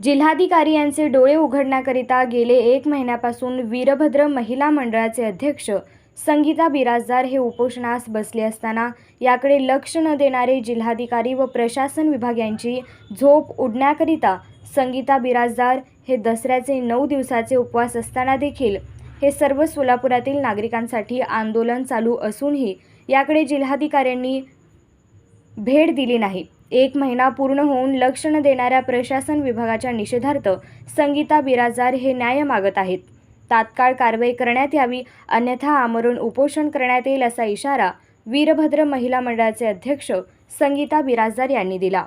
जिल्हाधिकारी यांचे डोळे उघडण्याकरिता गेले एक महिन्यापासून वीरभद्र महिला मंडळाचे अध्यक्ष संगीता बिराजदार हे उपोषणास बसले असताना याकडे लक्ष न देणारे जिल्हाधिकारी व प्रशासन विभाग यांची झोप उडण्याकरिता संगीता बिराजदार हे दसऱ्याचे नऊ दिवसाचे उपवास असताना देखील हे सर्व सोलापुरातील नागरिकांसाठी आंदोलन चालू असूनही याकडे जिल्हाधिकाऱ्यांनी भेट दिली नाही. एक महिना पूर्ण होऊन लक्ष न देणाऱ्या प्रशासन विभागाच्या निषेधार्थ संगीता बिराजदार हे न्याय मागत आहेत. तात्काळ कारवाई करण्यात यावी अन्यथा आमरण उपोषण करण्यात येईल असा इशारा वीरभद्र महिला मंडळाचे अध्यक्ष संगीता बिराजदार यांनी दिला.